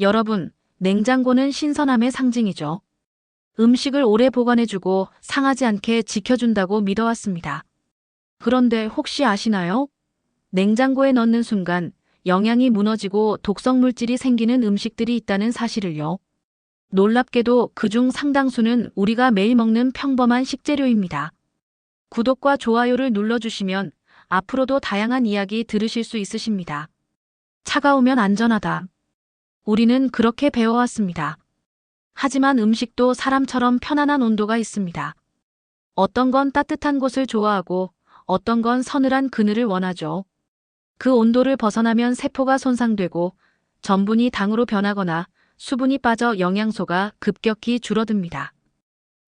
여러분, 냉장고는 신선함의 상징이죠. 음식을 오래 보관해주고 상하지 않게 지켜준다고 믿어왔습니다. 그런데 혹시 아시나요? 냉장고에 넣는 순간 영양이 무너지고 독성 물질이 생기는 음식들이 있다는 사실을요. 놀랍게도 그중 상당수는 우리가 매일 먹는 평범한 식재료입니다. 구독과 좋아요를 눌러주시면 앞으로도 다양한 이야기 들으실 수 있으십니다. 차가우면 안전하다. 우리는 그렇게 배워왔습니다. 하지만 음식도 사람처럼 편안한 온도가 있습니다. 어떤 건 따뜻한 곳을 좋아하고 어떤 건 서늘한 그늘을 원하죠. 그 온도를 벗어나면 세포가 손상되고 전분이 당으로 변하거나 수분이 빠져 영양소가 급격히 줄어듭니다.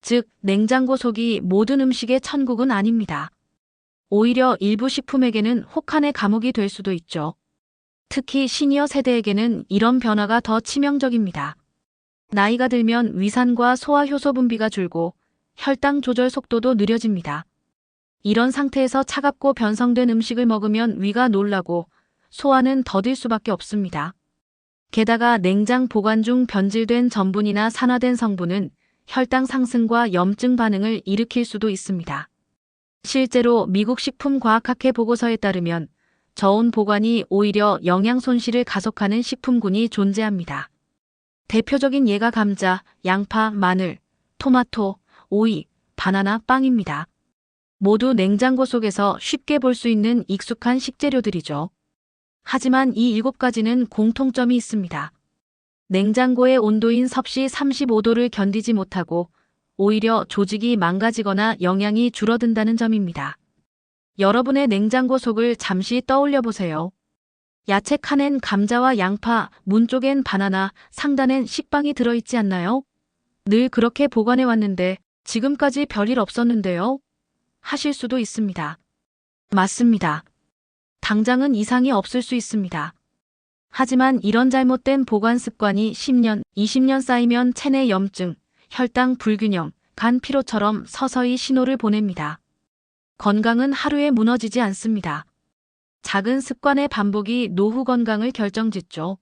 즉, 냉장고 속이 모든 음식의 천국은 아닙니다. 오히려 일부 식품에게는 혹한의 감옥이 될 수도 있죠. 특히 시니어 세대에게는 이런 변화가 더 치명적입니다. 나이가 들면 위산과 소화 효소 분비가 줄고 혈당 조절 속도도 느려집니다. 이런 상태에서 차갑고 변성된 음식을 먹으면 위가 놀라고 소화는 더딜 수밖에 없습니다. 게다가 냉장 보관 중 변질된 전분이나 산화된 성분은 혈당 상승과 염증 반응을 일으킬 수도 있습니다. 실제로 미국 식품과학학회 보고서에 따르면 저온 보관이 오히려 영양 손실을 가속하는 식품군이 존재합니다. 대표적인 예가 감자, 양파, 마늘, 토마토, 오이, 바나나, 빵입니다. 모두 냉장고 속에서 쉽게 볼 수 있는 익숙한 식재료들이죠. 하지만 이 일곱 가지는 공통점이 있습니다. 냉장고의 온도인 섭씨 35도를 견디지 못하고 오히려 조직이 망가지거나 영양이 줄어든다는 점입니다. 여러분의 냉장고 속을 잠시 떠올려 보세요. 야채 칸엔 감자와 양파, 문 쪽엔 바나나, 상단엔 식빵이 들어있지 않나요? 늘 그렇게 보관해 왔는데 지금까지 별일 없었는데요? 하실 수도 있습니다. 맞습니다. 당장은 이상이 없을 수 있습니다. 하지만 이런 잘못된 보관 습관이 10년, 20년 쌓이면 체내 염증, 혈당 불균형, 간 피로처럼 서서히 신호를 보냅니다. 건강은 하루에 무너지지 않습니다. 작은 습관의 반복이 노후 건강을 결정짓죠.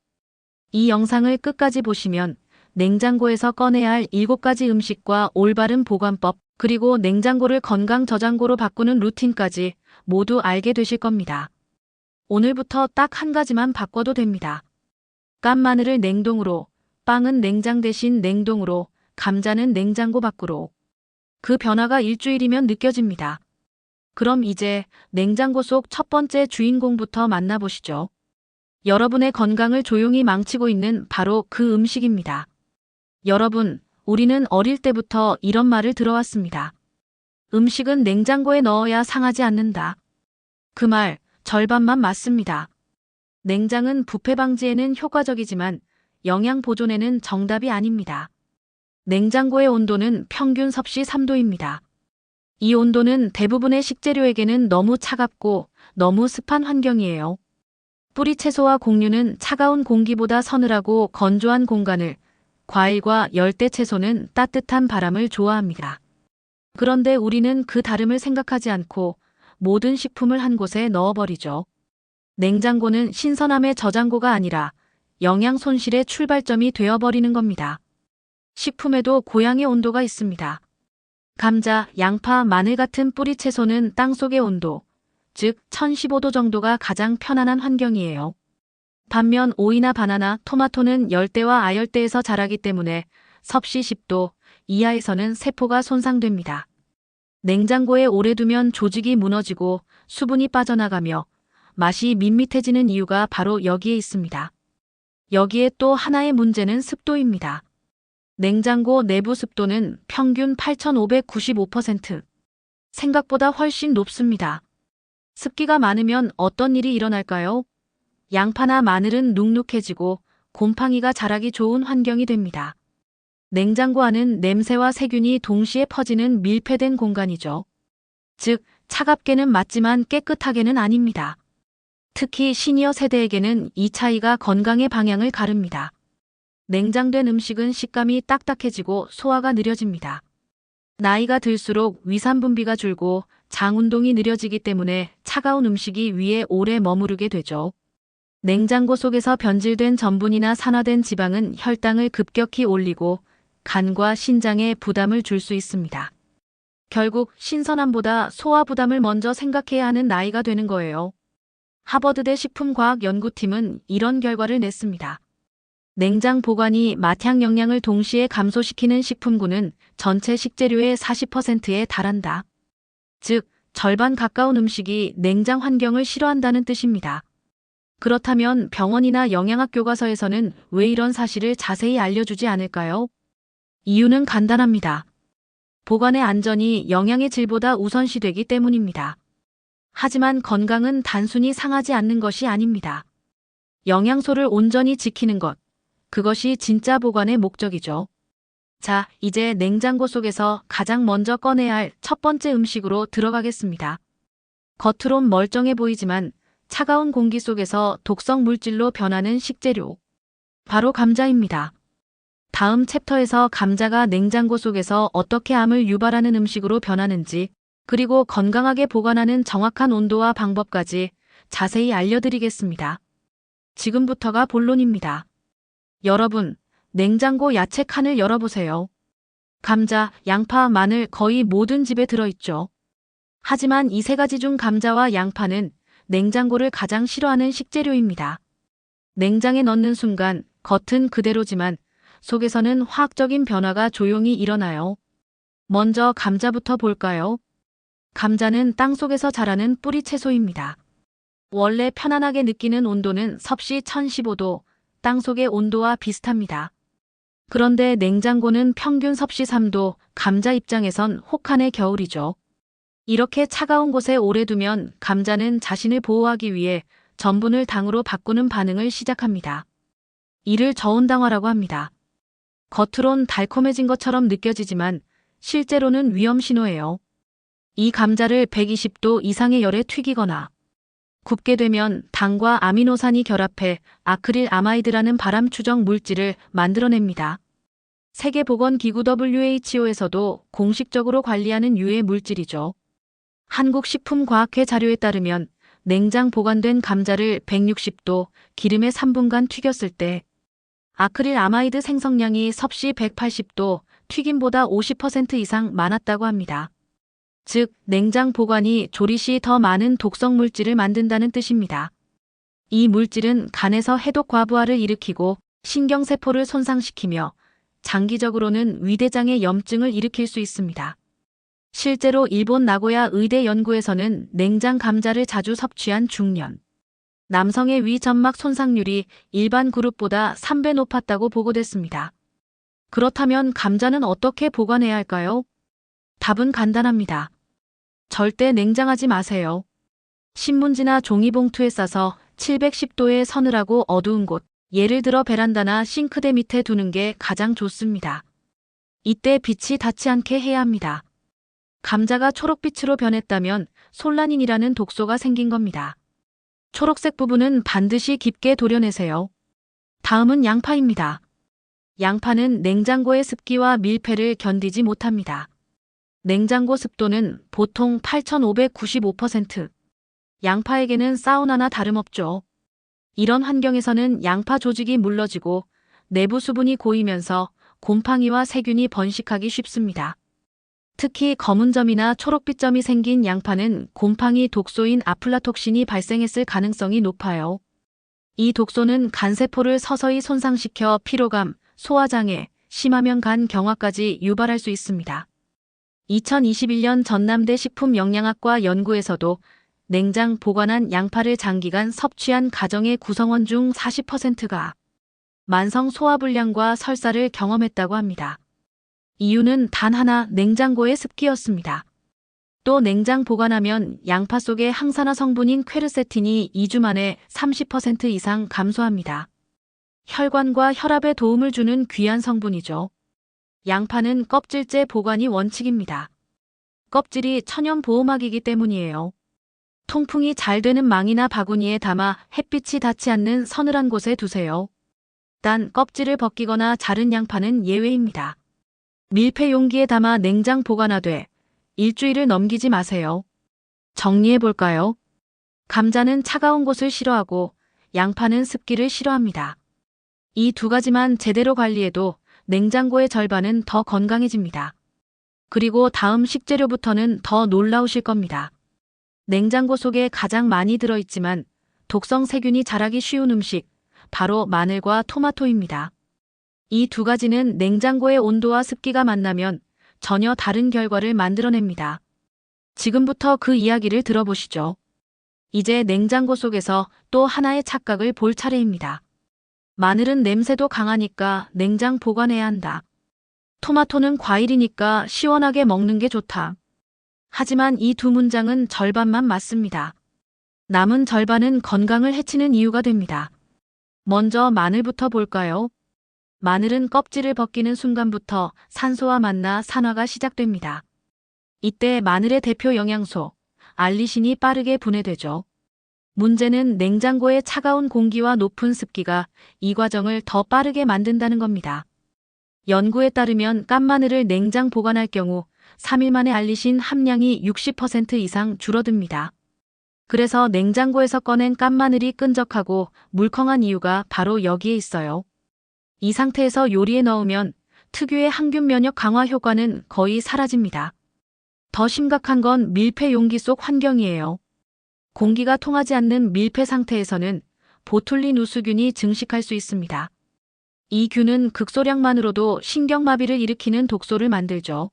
이 영상을 끝까지 보시면 냉장고에서 꺼내야 할 7가지 음식과 올바른 보관법, 그리고 냉장고를 건강 저장고로 바꾸는 루틴까지 모두 알게 되실 겁니다. 오늘부터 딱 한 가지만 바꿔도 됩니다. 깐 마늘을 냉동으로, 빵은 냉장 대신 냉동으로, 감자는 냉장고 밖으로. 그 변화가 일주일이면 느껴집니다. 그럼 이제 냉장고 속 첫 번째 주인공부터 만나보시죠. 여러분의 건강을 조용히 망치고 있는 바로 그 음식입니다. 여러분, 우리는 어릴 때부터 이런 말을 들어왔습니다. 음식은 냉장고에 넣어야 상하지 않는다. 그 말, 절반만 맞습니다. 냉장은 부패 방지에는 효과적이지만 영양 보존에는 정답이 아닙니다. 냉장고의 온도는 평균 섭씨 3도입니다. 이 온도는 대부분의 식재료에게는 너무 차갑고 너무 습한 환경이에요. 뿌리 채소와 곡류는 차가운 공기보다 서늘하고 건조한 공간을, 과일과 열대 채소는 따뜻한 바람을 좋아합니다. 그런데 우리는 그 다름을 생각하지 않고 모든 식품을 한 곳에 넣어버리죠. 냉장고는 신선함의 저장고가 아니라 영양 손실의 출발점이 되어버리는 겁니다. 식품에도 고양이 온도가 있습니다. 감자, 양파, 마늘 같은 뿌리 채소는 땅속의 온도, 즉 1015도 정도가 가장 편안한 환경이에요. 반면 오이나 바나나, 토마토는 열대와 아열대에서 자라기 때문에 섭씨 10도 이하에서는 세포가 손상됩니다. 냉장고에 오래 두면 조직이 무너지고 수분이 빠져나가며 맛이 밋밋해지는 이유가 바로 여기에 있습니다. 여기에 또 하나의 문제는 습도입니다. 냉장고 내부 습도는 평균 8,595%. 생각보다 훨씬 높습니다. 습기가 많으면 어떤 일이 일어날까요? 양파나 마늘은 눅눅해지고 곰팡이가 자라기 좋은 환경이 됩니다. 냉장고 안은 냄새와 세균이 동시에 퍼지는 밀폐된 공간이죠. 즉, 차갑게는 맞지만 깨끗하게는 아닙니다. 특히 시니어 세대에게는 이 차이가 건강의 방향을 가릅니다. 냉장된 음식은 식감이 딱딱해지고 소화가 느려집니다. 나이가 들수록 위산 분비가 줄고 장 운동이 느려지기 때문에 차가운 음식이 위에 오래 머무르게 되죠. 냉장고 속에서 변질된 전분이나 산화된 지방은 혈당을 급격히 올리고 간과 신장에 부담을 줄 수 있습니다. 결국 신선함보다 소화 부담을 먼저 생각해야 하는 나이가 되는 거예요. 하버드대 식품과학연구팀은 이런 결과를 냈습니다. 냉장 보관이 마향 영양을 동시에 감소시키는 식품군은 전체 식재료의 40%에 달한다. 즉, 절반 가까운 음식이 냉장 환경을 싫어한다는 뜻입니다. 그렇다면 병원이나 영양학 교과서에서는 왜 이런 사실을 자세히 알려주지 않을까요? 이유는 간단합니다. 보관의 안전이 영양의 질보다 우선시되기 때문입니다. 하지만 건강은 단순히 상하지 않는 것이 아닙니다. 영양소를 온전히 지키는 것, 그것이 진짜 보관의 목적이죠. 자, 이제 냉장고 속에서 가장 먼저 꺼내야 할 첫 번째 음식으로 들어가겠습니다. 겉으론 멀쩡해 보이지만 차가운 공기 속에서 독성 물질로 변하는 식재료. 바로 감자입니다. 다음 챕터에서 감자가 냉장고 속에서 어떻게 암을 유발하는 음식으로 변하는지, 그리고 건강하게 보관하는 정확한 온도와 방법까지 자세히 알려드리겠습니다. 지금부터가 본론입니다. 여러분, 냉장고 야채 칸을 열어보세요. 감자, 양파, 마늘 거의 모든 집에 들어있죠. 하지만 이 세 가지 중 감자와 양파는 냉장고를 가장 싫어하는 식재료입니다. 냉장에 넣는 순간 겉은 그대로지만 속에서는 화학적인 변화가 조용히 일어나요. 먼저 감자부터 볼까요? 감자는 땅 속에서 자라는 뿌리 채소입니다. 원래 편안하게 느끼는 온도는 섭씨 1015도, 땅 속의 온도와 비슷합니다. 그런데 냉장고는 평균 섭씨 3도, 감자 입장에선 혹한의 겨울이죠. 이렇게 차가운 곳에 오래 두면 감자는 자신을 보호하기 위해 전분을 당으로 바꾸는 반응을 시작합니다. 이를 저온당화라고 합니다. 겉으론 달콤해진 것처럼 느껴지지만 실제로는 위험 신호예요. 이 감자를 120도 이상의 열에 튀기거나 굽게 되면 당과 아미노산이 결합해 아크릴 아마이드라는 발암 추정 물질을 만들어냅니다. 세계보건기구 WHO에서도 공식적으로 관리하는 유해 물질이죠. 한국식품과학회 자료에 따르면 냉장 보관된 감자를 160도 기름에 3분간 튀겼을 때 아크릴 아마이드 생성량이 섭씨 180도 튀김보다 50% 이상 많았다고 합니다. 즉, 냉장 보관이 조리 시 더 많은 독성 물질을 만든다는 뜻입니다. 이 물질은 간에서 해독 과부하를 일으키고 신경세포를 손상시키며 장기적으로는 위대장의 염증을 일으킬 수 있습니다. 실제로 일본 나고야 의대 연구에서는 냉장 감자를 자주 섭취한 중년, 남성의 위 점막 손상률이 일반 그룹보다 3배 높았다고 보고됐습니다. 그렇다면 감자는 어떻게 보관해야 할까요? 답은 간단합니다. 절대 냉장하지 마세요. 신문지나 종이봉투에 싸서 710도에 서늘하고 어두운 곳, 예를 들어 베란다나 싱크대 밑에 두는 게 가장 좋습니다. 이때 빛이 닿지 않게 해야 합니다. 감자가 초록빛으로 변했다면 솔라닌이라는 독소가 생긴 겁니다. 초록색 부분은 반드시 깊게 도려내세요. 다음은 양파입니다. 양파는 냉장고의 습기와 밀폐를 견디지 못합니다. 냉장고 습도는 보통 8,595%. 양파에게는 사우나나 다름없죠. 이런 환경에서는 양파 조직이 물러지고 내부 수분이 고이면서 곰팡이와 세균이 번식하기 쉽습니다. 특히 검은 점이나 초록빛 점이 생긴 양파는 곰팡이 독소인 아플라톡신이 발생했을 가능성이 높아요. 이 독소는 간세포를 서서히 손상시켜 피로감, 소화장애, 심하면 간 경화까지 유발할 수 있습니다. 2021년 전남대 식품영양학과 연구에서도 냉장 보관한 양파를 장기간 섭취한 가정의 구성원 중 40%가 만성 소화불량과 설사를 경험했다고 합니다. 이유는 단 하나 냉장고의 습기였습니다. 또 냉장 보관하면 양파 속의 항산화 성분인 퀘르세틴이 2주 만에 30% 이상 감소합니다. 혈관과 혈압에 도움을 주는 귀한 성분이죠. 양파는 껍질째 보관이 원칙입니다. 껍질이 천연 보호막이기 때문이에요. 통풍이 잘 되는 망이나 바구니에 담아 햇빛이 닿지 않는 서늘한 곳에 두세요. 단 껍질을 벗기거나 자른 양파는 예외입니다. 밀폐 용기에 담아 냉장 보관하되 일주일을 넘기지 마세요. 정리해 볼까요? 감자는 차가운 곳을 싫어하고 양파는 습기를 싫어합니다. 이 두 가지만 제대로 관리해도 냉장고의 절반은 더 건강해집니다. 그리고 다음 식재료부터는 더 놀라우실 겁니다. 냉장고 속에 가장 많이 들어있지만 독성 세균이 자라기 쉬운 음식, 바로 마늘과 토마토입니다. 이 두 가지는 냉장고의 온도와 습기가 만나면 전혀 다른 결과를 만들어냅니다. 지금부터 그 이야기를 들어보시죠. 이제 냉장고 속에서 또 하나의 착각을 볼 차례입니다. 마늘은 냄새도 강하니까 냉장 보관해야 한다. 토마토는 과일이니까 시원하게 먹는 게 좋다. 하지만 이 두 문장은 절반만 맞습니다. 남은 절반은 건강을 해치는 이유가 됩니다. 먼저 마늘부터 볼까요? 마늘은 껍질을 벗기는 순간부터 산소와 만나 산화가 시작됩니다. 이때 마늘의 대표 영양소, 알리신이 빠르게 분해되죠. 문제는 냉장고의 차가운 공기와 높은 습기가 이 과정을 더 빠르게 만든다는 겁니다. 연구에 따르면 깐마늘을 냉장 보관할 경우 3일 만에 알리신 함량이 60% 이상 줄어듭니다. 그래서 냉장고에서 꺼낸 깐마늘이 끈적하고 물컹한 이유가 바로 여기에 있어요. 이 상태에서 요리에 넣으면 특유의 항균 면역 강화 효과는 거의 사라집니다. 더 심각한 건 밀폐 용기 속 환경이에요. 공기가 통하지 않는 밀폐 상태에서는 보툴린 우수균이 증식할 수 있습니다. 이 균은 극소량만으로도 신경마비를 일으키는 독소를 만들죠.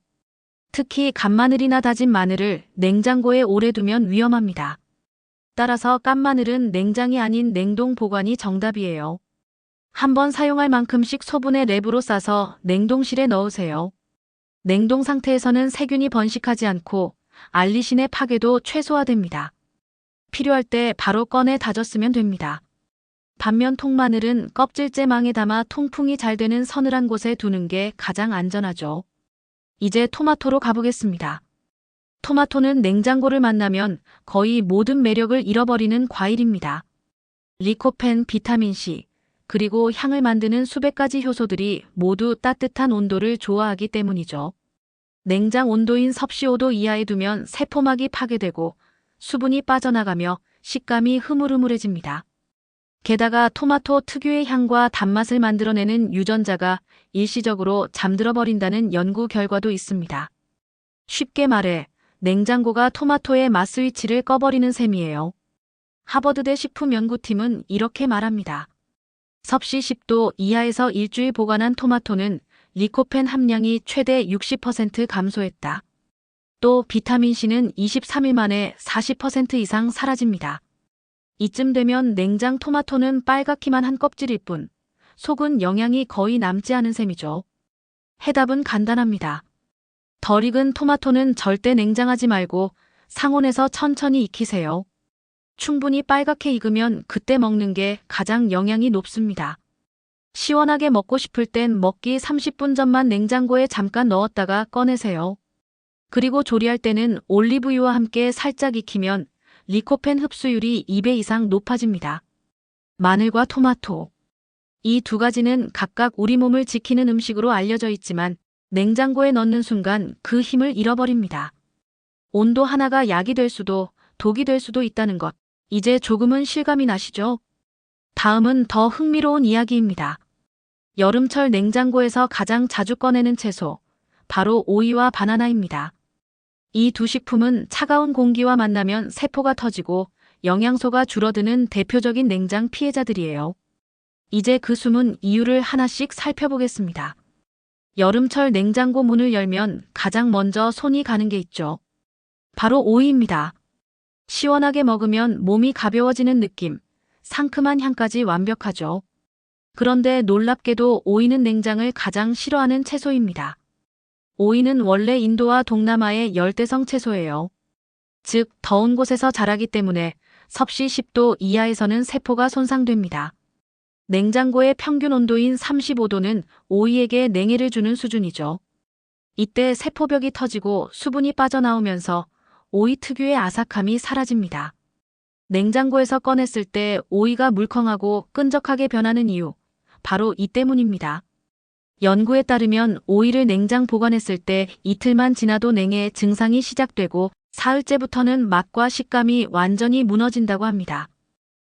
특히 간마늘이나 다진 마늘을 냉장고에 오래 두면 위험합니다. 따라서 깐마늘은 냉장이 아닌 냉동 보관이 정답이에요. 한번 사용할 만큼씩 소분의 랩으로 싸서 냉동실에 넣으세요. 냉동 상태에서는 세균이 번식하지 않고 알리신의 파괴도 최소화됩니다. 필요할 때 바로 꺼내 다졌으면 됩니다. 반면 통마늘은 껍질째 망에 담아 통풍이 잘 되는 서늘한 곳에 두는 게 가장 안전하죠. 이제 토마토로 가보겠습니다. 토마토는 냉장고를 만나면 거의 모든 매력을 잃어버리는 과일입니다. 리코펜, 비타민C, 그리고 향을 만드는 수백 가지 효소들이 모두 따뜻한 온도를 좋아하기 때문이죠. 냉장 온도인 섭씨 5도 이하에 두면 세포막이 파괴되고 수분이 빠져나가며 식감이 흐물흐물해집니다. 게다가 토마토 특유의 향과 단맛을 만들어내는 유전자가 일시적으로 잠들어 버린다는 연구 결과도 있습니다. 쉽게 말해 냉장고가 토마토의 맛 스위치를 꺼버리는 셈이에요. 하버드대 식품연구팀은 이렇게 말합니다. 섭씨 10도 이하에서 일주일 보관한 토마토는 리코펜 함량이 최대 60% 감소했다. 또 비타민C는 23일 만에 40% 이상 사라집니다. 이쯤 되면 냉장 토마토는 빨갛기만 한 껍질일 뿐 속은 영양이 거의 남지 않은 셈이죠. 해답은 간단합니다. 덜 익은 토마토는 절대 냉장하지 말고 상온에서 천천히 익히세요. 충분히 빨갛게 익으면 그때 먹는 게 가장 영양이 높습니다. 시원하게 먹고 싶을 땐 먹기 30분 전만 냉장고에 잠깐 넣었다가 꺼내세요. 그리고 조리할 때는 올리브유와 함께 살짝 익히면 리코펜 흡수율이 2배 이상 높아집니다. 마늘과 토마토. 이 두 가지는 각각 우리 몸을 지키는 음식으로 알려져 있지만 냉장고에 넣는 순간 그 힘을 잃어버립니다. 온도 하나가 약이 될 수도 독이 될 수도 있다는 것. 이제 조금은 실감이 나시죠? 다음은 더 흥미로운 이야기입니다. 여름철 냉장고에서 가장 자주 꺼내는 채소. 바로 오이와 바나나입니다. 이 두 식품은 차가운 공기와 만나면 세포가 터지고 영양소가 줄어드는 대표적인 냉장 피해자들이에요. 이제 그 숨은 이유를 하나씩 살펴보겠습니다. 여름철 냉장고 문을 열면 가장 먼저 손이 가는 게 있죠. 바로 오이입니다. 시원하게 먹으면 몸이 가벼워지는 느낌, 상큼한 향까지 완벽하죠. 그런데 놀랍게도 오이는 냉장을 가장 싫어하는 채소입니다. 오이는 원래 인도와 동남아의 열대성 채소예요. 즉, 더운 곳에서 자라기 때문에 섭씨 10도 이하에서는 세포가 손상됩니다. 냉장고의 평균 온도인 35도는 오이에게 냉해를 주는 수준이죠. 이때 세포벽이 터지고 수분이 빠져나오면서 오이 특유의 아삭함이 사라집니다. 냉장고에서 꺼냈을 때 오이가 물컹하고 끈적하게 변하는 이유, 바로 이 때문입니다. 연구에 따르면 오이를 냉장 보관했을 때 이틀만 지나도 냉해 증상이 시작되고 사흘째부터는 맛과 식감이 완전히 무너진다고 합니다.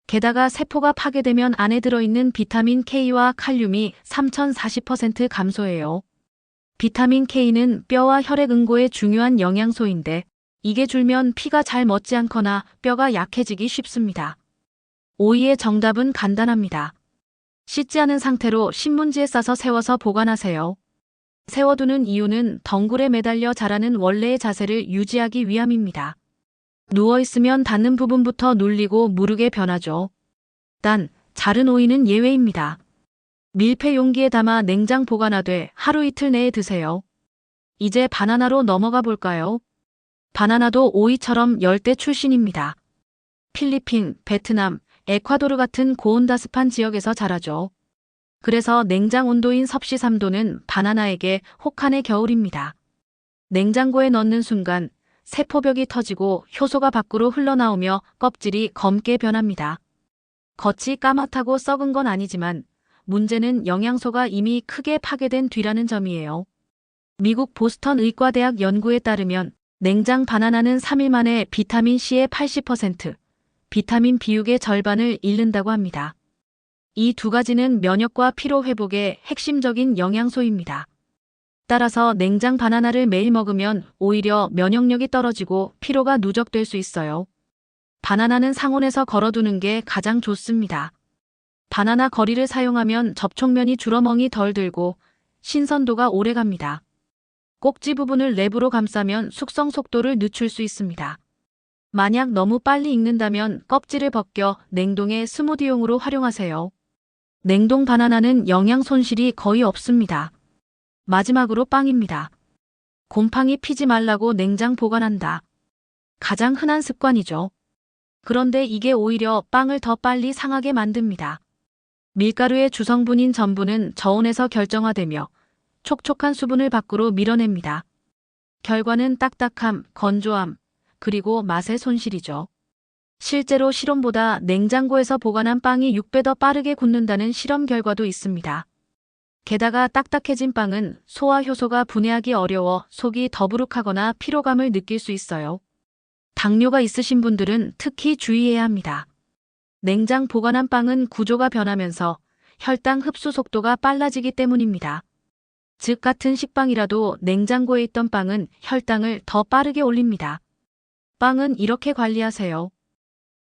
게다가 세포가 파괴되면 안에 들어있는 비타민 K와 칼륨이 3040% 감소해요. 비타민 K는 뼈와 혈액 응고에 중요한 영양소인데 이게 줄면 피가 잘 멎지 않거나 뼈가 약해지기 쉽습니다. 오이의 정답은 간단합니다. 씻지 않은 상태로 신문지에 싸서 세워서 보관하세요. 세워두는 이유는 덩굴에 매달려 자라는 원래의 자세를 유지하기 위함입니다. 누워있으면 닿는 부분부터 눌리고 무르게 변하죠. 단, 자른 오이는 예외입니다. 밀폐 용기에 담아 냉장 보관하되 하루 이틀 내에 드세요. 이제 바나나로 넘어가 볼까요? 바나나도 오이처럼 열대 출신입니다. 필리핀, 베트남, 에콰도르 같은 고온다습한 지역에서 자라죠. 그래서 냉장 온도인 섭씨 3도는 바나나에게 혹한의 겨울입니다. 냉장고에 넣는 순간 세포벽이 터지고 효소가 밖으로 흘러나오며 껍질이 검게 변합니다. 겉이 까맣다고 썩은 건 아니지만 문제는 영양소가 이미 크게 파괴된 뒤라는 점이에요. 미국 보스턴 의과대학 연구에 따르면 냉장 바나나는 3일 만에 비타민 C의 80%, 비타민 B6의 절반을 잃는다고 합니다. 이 두 가지는 면역과 피로 회복의 핵심적인 영양소입니다. 따라서 냉장 바나나를 매일 먹으면 오히려 면역력이 떨어지고 피로가 누적될 수 있어요. 바나나는 상온에서 걸어두는 게 가장 좋습니다. 바나나 거리를 사용하면 접촉면이 줄어멍이 덜 들고 신선도가 오래 갑니다. 꼭지 부분을 랩으로 감싸면 숙성 속도를 늦출 수 있습니다. 만약 너무 빨리 익는다면 껍질을 벗겨 냉동에 스무디용으로 활용하세요. 냉동 바나나는 영양 손실이 거의 없습니다. 마지막으로 빵입니다. 곰팡이 피지 말라고 냉장 보관한다. 가장 흔한 습관이죠. 그런데 이게 오히려 빵을 더 빨리 상하게 만듭니다. 밀가루의 주성분인 전분은 저온에서 결정화되며 촉촉한 수분을 밖으로 밀어냅니다. 결과는 딱딱함, 건조함, 그리고 맛의 손실이죠. 실제로 실온보다 냉장고에서 보관한 빵이 6배 더 빠르게 굳는다는 실험 결과도 있습니다. 게다가 딱딱해진 빵은 소화 효소가 분해하기 어려워 속이 더부룩하거나 피로감을 느낄 수 있어요. 당뇨가 있으신 분들은 특히 주의해야 합니다. 냉장 보관한 빵은 구조가 변하면서 혈당 흡수 속도가 빨라지기 때문입니다. 즉 같은 식빵이라도 냉장고에 있던 빵은 혈당을 더 빠르게 올립니다. 빵은 이렇게 관리하세요.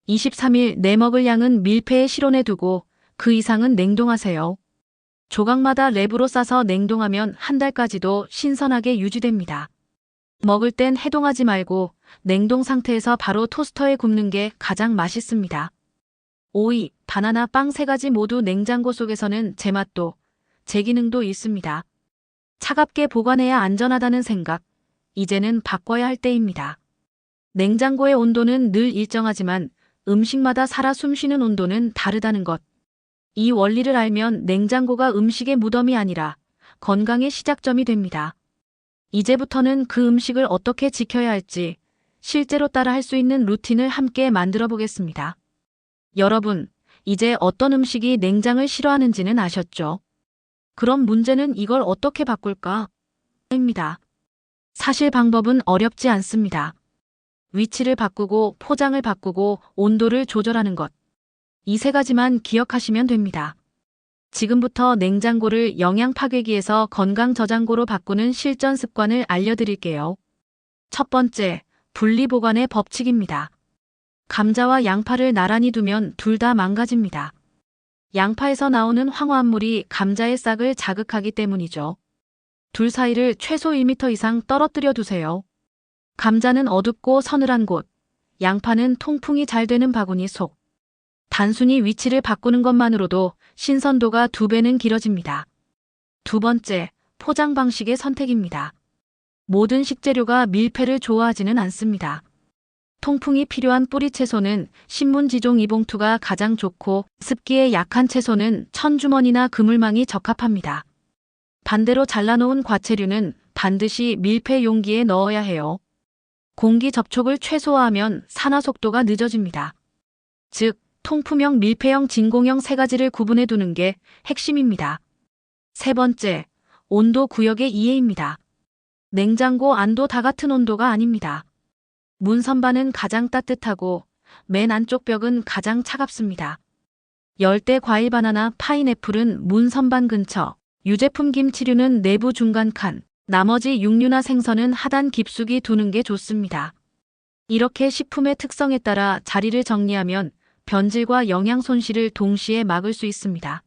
23일 내 먹을 양은 밀폐에 실온에 두고 그 이상은 냉동하세요. 조각마다 랩으로 싸서 냉동하면 한 달까지도 신선하게 유지됩니다. 먹을 땐 해동하지 말고 냉동 상태에서 바로 토스터에 굽는 게 가장 맛있습니다. 오이, 바나나, 빵 세 가지 모두 냉장고 속에서는 제맛도, 제 기능도 있습니다. 차갑게 보관해야 안전하다는 생각, 이제는 바꿔야 할 때입니다. 냉장고의 온도는 늘 일정하지만 음식마다 살아 숨쉬는 온도는 다르다는 것. 이 원리를 알면 냉장고가 음식의 무덤이 아니라 건강의 시작점이 됩니다. 이제부터는 그 음식을 어떻게 지켜야 할지 실제로 따라 할 수 있는 루틴을 함께 만들어 보겠습니다. 여러분, 이제 어떤 음식이 냉장을 싫어하는지는 아셨죠? 그럼 문제는 이걸 어떻게 바꿀까? 입니다. 사실 방법은 어렵지 않습니다. 위치를 바꾸고 포장을 바꾸고 온도를 조절하는 것. 이 세 가지만 기억하시면 됩니다. 지금부터 냉장고를 영양 파괴기에서 건강 저장고로 바꾸는 실전 습관을 알려드릴게요. 첫 번째, 분리 보관의 법칙입니다. 감자와 양파를 나란히 두면 둘 다 망가집니다. 양파에서 나오는 황화합물이 감자의 싹을 자극하기 때문이죠. 둘 사이를 최소 1m 이상 떨어뜨려 두세요. 감자는 어둡고 서늘한 곳, 양파는 통풍이 잘 되는 바구니 속. 단순히 위치를 바꾸는 것만으로도 신선도가 두 배는 길어집니다. 두 번째, 포장 방식의 선택입니다. 모든 식재료가 밀폐를 좋아하지는 않습니다. 통풍이 필요한 뿌리 채소는 신문 지종 이봉투가 가장 좋고 습기에 약한 채소는 천주머니나 그물망이 적합합니다. 반대로 잘라놓은 과채류는 반드시 밀폐 용기에 넣어야 해요. 공기 접촉을 최소화하면 산화 속도가 늦어집니다. 즉, 통풍형, 밀폐형, 진공형 세 가지를 구분해 두는 게 핵심입니다. 세 번째, 온도 구역의 이해입니다. 냉장고 안도 다 같은 온도가 아닙니다. 문 선반은 가장 따뜻하고 맨 안쪽 벽은 가장 차갑습니다. 열대 과일 바나나 파인애플은 문 선반 근처, 유제품 김치류는 내부 중간 칸, 나머지 육류나 생선은 하단 깊숙이 두는 게 좋습니다. 이렇게 식품의 특성에 따라 자리를 정리하면 변질과 영양 손실을 동시에 막을 수 있습니다.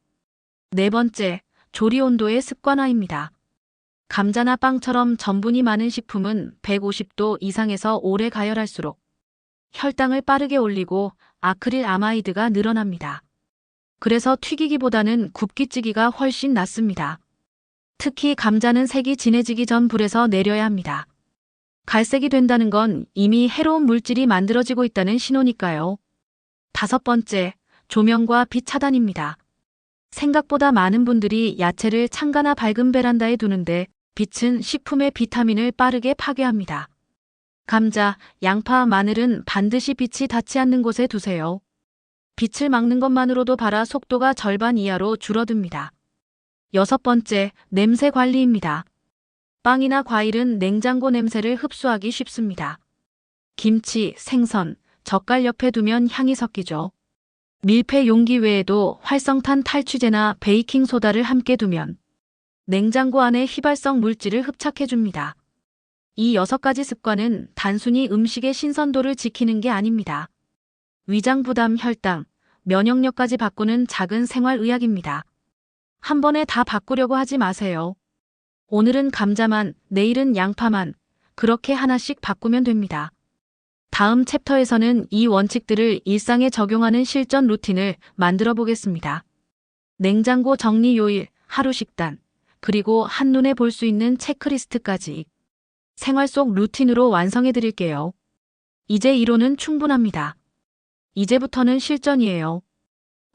네 번째, 조리 온도의 습관화입니다. 감자나 빵처럼 전분이 많은 식품은 150도 이상에서 오래 가열할수록 혈당을 빠르게 올리고 아크릴 아마이드가 늘어납니다. 그래서 튀기기보다는 굽기찌기가 훨씬 낫습니다. 특히 감자는 색이 진해지기 전 불에서 내려야 합니다. 갈색이 된다는 건 이미 해로운 물질이 만들어지고 있다는 신호니까요. 다섯 번째, 조명과 빛 차단입니다. 생각보다 많은 분들이 야채를 창가나 밝은 베란다에 두는데 빛은 식품의 비타민을 빠르게 파괴합니다. 감자, 양파, 마늘은 반드시 빛이 닿지 않는 곳에 두세요. 빛을 막는 것만으로도 발화 속도가 절반 이하로 줄어듭니다. 여섯 번째, 냄새 관리입니다. 빵이나 과일은 냉장고 냄새를 흡수하기 쉽습니다. 김치, 생선, 젓갈 옆에 두면 향이 섞이죠. 밀폐 용기 외에도 활성탄 탈취제나 베이킹 소다를 함께 두면 냉장고 안에 휘발성 물질을 흡착해줍니다. 이 여섯 가지 습관은 단순히 음식의 신선도를 지키는 게 아닙니다. 위장 부담, 혈당, 면역력까지 바꾸는 작은 생활 의학입니다. 한 번에 다 바꾸려고 하지 마세요. 오늘은 감자만, 내일은 양파만, 그렇게 하나씩 바꾸면 됩니다. 다음 챕터에서는 이 원칙들을 일상에 적용하는 실전 루틴을 만들어 보겠습니다. 냉장고 정리 요일, 하루 식단, 그리고 한눈에 볼 수 있는 체크리스트까지 생활 속 루틴으로 완성해 드릴게요. 이제 이론은 충분합니다. 이제부터는 실전이에요.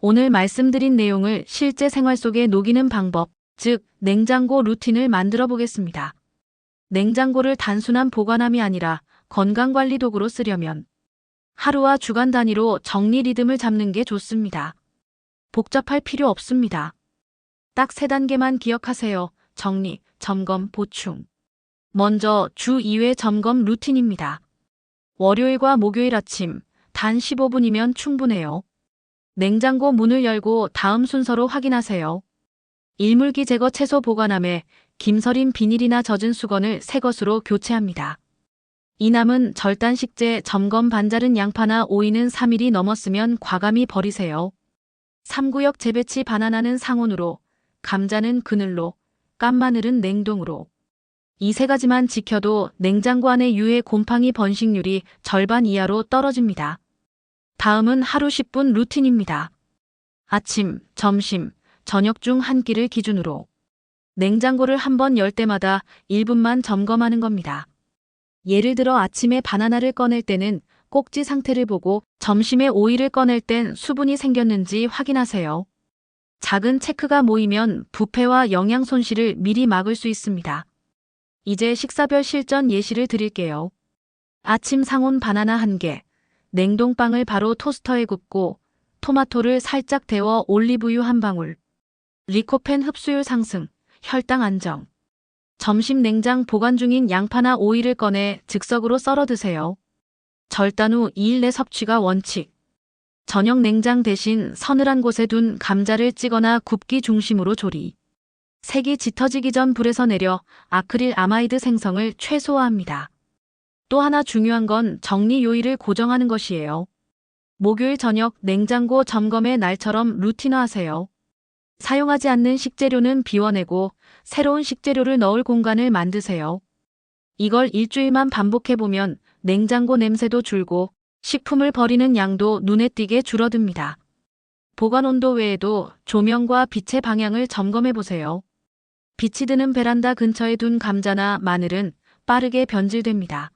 오늘 말씀드린 내용을 실제 생활 속에 녹이는 방법, 즉, 냉장고 루틴을 만들어 보겠습니다. 냉장고를 단순한 보관함이 아니라 건강관리 도구로 쓰려면 하루와 주간 단위로 정리 리듬을 잡는 게 좋습니다. 복잡할 필요 없습니다. 딱 세 단계만 기억하세요. 정리, 점검, 보충. 먼저 주 2회 점검 루틴입니다. 월요일과 목요일 아침 단 15분이면 충분해요. 냉장고 문을 열고 다음 순서로 확인하세요. 일물기 제거 채소 보관함에 김서린 비닐이나 젖은 수건을 새 것으로 교체합니다. 이 남은 절단 식재 점검 반자른 양파나 오이는 3일이 넘었으면 과감히 버리세요. 3구역 재배치 바나나는 상온으로, 감자는 그늘로, 깐마늘은 냉동으로. 이 세 가지만 지켜도 냉장고 안의 유해 곰팡이 번식률이 절반 이하로 떨어집니다. 다음은 하루 10분 루틴입니다. 아침, 점심, 저녁 중 한 끼를 기준으로 냉장고를 한 번 열 때마다 1분만 점검하는 겁니다. 예를 들어 아침에 바나나를 꺼낼 때는 꼭지 상태를 보고 점심에 오이를 꺼낼 땐 수분이 생겼는지 확인하세요. 작은 체크가 모이면 부패와 영양 손실을 미리 막을 수 있습니다. 이제 식사별 실전 예시를 드릴게요. 아침 상온 바나나 1개, 냉동빵을 바로 토스터에 굽고 토마토를 살짝 데워 올리브유 한 방울, 리코펜 흡수율 상승, 혈당 안정. 점심 냉장 보관 중인 양파나 오이를 꺼내 즉석으로 썰어 드세요. 절단 후 2일 내 섭취가 원칙. 저녁 냉장 대신 서늘한 곳에 둔 감자를 찌거나 굽기 중심으로 조리. 색이 짙어지기 전 불에서 내려 아크릴 아마이드 생성을 최소화합니다. 또 하나 중요한 건 정리 요일을 고정하는 것이에요. 목요일 저녁 냉장고 점검의 날처럼 루틴화하세요. 사용하지 않는 식재료는 비워내고 새로운 식재료를 넣을 공간을 만드세요. 이걸 일주일만 반복해보면 냉장고 냄새도 줄고 식품을 버리는 양도 눈에 띄게 줄어듭니다. 보관 온도 외에도 조명과 빛의 방향을 점검해보세요. 빛이 드는 베란다 근처에 둔 감자나 마늘은 빠르게 변질됩니다.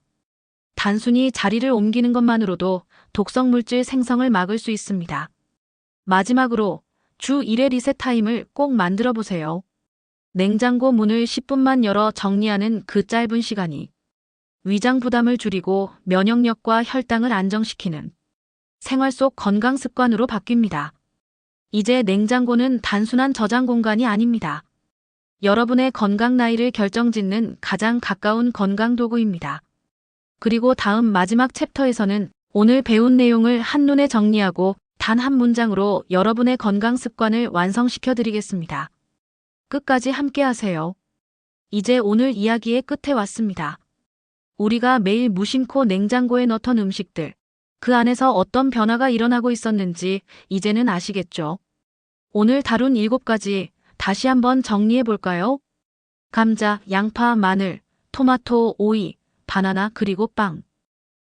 단순히 자리를 옮기는 것만으로도 독성 물질 생성을 막을 수 있습니다. 마지막으로 주 1회 리셋 타임을 꼭 만들어 보세요. 냉장고 문을 10분만 열어 정리하는 그 짧은 시간이 위장 부담을 줄이고 면역력과 혈당을 안정시키는 생활 속 건강 습관으로 바뀝니다. 이제 냉장고는 단순한 저장 공간이 아닙니다. 여러분의 건강 나이를 결정짓는 가장 가까운 건강 도구입니다. 그리고 다음 마지막 챕터에서는 오늘 배운 내용을 한눈에 정리하고 단 한 문장으로 여러분의 건강 습관을 완성시켜 드리겠습니다. 끝까지 함께 하세요. 이제 오늘 이야기의 끝에 왔습니다. 우리가 매일 무심코 냉장고에 넣던 음식들, 그 안에서 어떤 변화가 일어나고 있었는지 이제는 아시겠죠? 오늘 다룬 일곱 가지 다시 한번 정리해 볼까요? 감자, 양파, 마늘, 토마토, 오이, 바나나, 그리고 빵.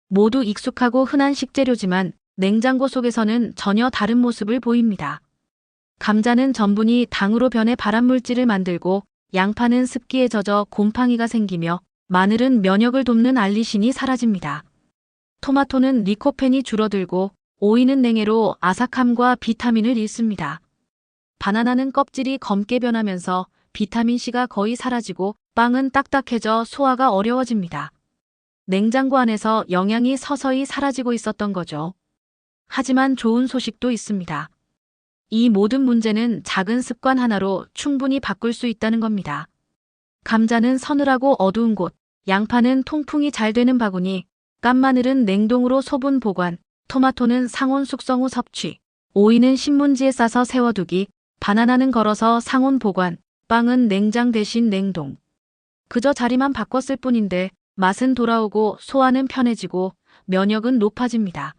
모두 익숙하고 흔한 식재료지만 냉장고 속에서는 전혀 다른 모습을 보입니다. 감자는 전분이 당으로 변해 발암물질을 만들고 양파는 습기에 젖어 곰팡이가 생기며 마늘은 면역을 돕는 알리신이 사라집니다. 토마토는 리코펜이 줄어들고 오이는 냉해로 아삭함과 비타민을 잃습니다. 바나나는 껍질이 검게 변하면서 비타민C가 거의 사라지고 빵은 딱딱해져 소화가 어려워집니다. 냉장고 안에서 영양이 서서히 사라지고 있었던 거죠. 하지만 좋은 소식도 있습니다. 이 모든 문제는 작은 습관 하나로 충분히 바꿀 수 있다는 겁니다. 감자는 서늘하고 어두운 곳, 양파는 통풍이 잘 되는 바구니, 깐마늘은 냉동으로 소분 보관, 토마토는 상온 숙성 후 섭취, 오이는 신문지에 싸서 세워두기, 바나나는 걸어서 상온 보관, 빵은 냉장 대신 냉동. 그저 자리만 바꿨을 뿐인데 맛은 돌아오고 소화는 편해지고 면역은 높아집니다.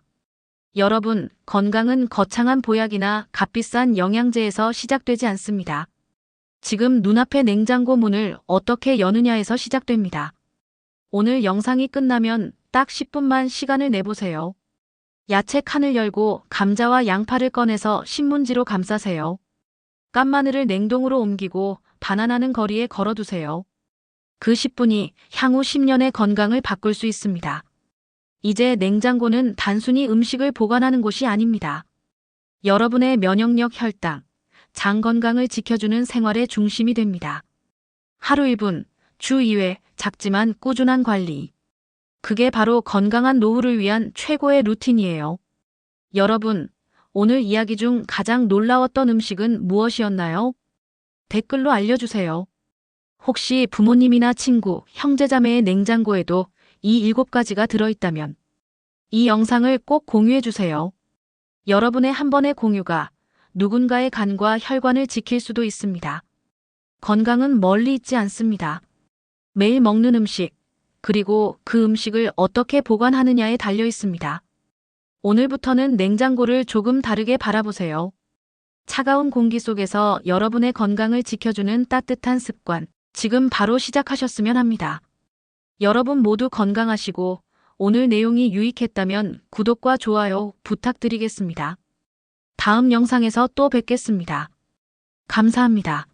여러분, 건강은 거창한 보약이나 값비싼 영양제에서 시작되지 않습니다. 지금 눈앞의 냉장고 문을 어떻게 여느냐에서 시작됩니다. 오늘 영상이 끝나면 딱 10분만 시간을 내보세요. 야채 칸을 열고 감자와 양파를 꺼내서 신문지로 감싸세요. 깐마늘을 냉동으로 옮기고 바나나는 거리에 걸어두세요. 그 10분이 향후 10년의 건강을 바꿀 수 있습니다. 이제 냉장고는 단순히 음식을 보관하는 곳이 아닙니다. 여러분의 면역력 혈당, 장 건강을 지켜주는 생활의 중심이 됩니다. 하루 1분, 주 2회, 작지만 꾸준한 관리. 그게 바로 건강한 노후를 위한 최고의 루틴이에요. 여러분, 오늘 이야기 중 가장 놀라웠던 음식은 무엇이었나요? 댓글로 알려주세요. 혹시 부모님이나 친구, 형제자매의 냉장고에도 이 일곱 가지가 들어있다면 이 영상을 꼭 공유해주세요. 여러분의 한 번의 공유가 누군가의 간과 혈관을 지킬 수도 있습니다. 건강은 멀리 있지 않습니다. 매일 먹는 음식, 그리고 그 음식을 어떻게 보관하느냐에 달려 있습니다. 오늘부터는 냉장고를 조금 다르게 바라보세요. 차가운 공기 속에서 여러분의 건강을 지켜주는 따뜻한 습관, 지금 바로 시작하셨으면 합니다. 여러분 모두 건강하시고 오늘 내용이 유익했다면 구독과 좋아요 부탁드리겠습니다. 다음 영상에서 또 뵙겠습니다. 감사합니다.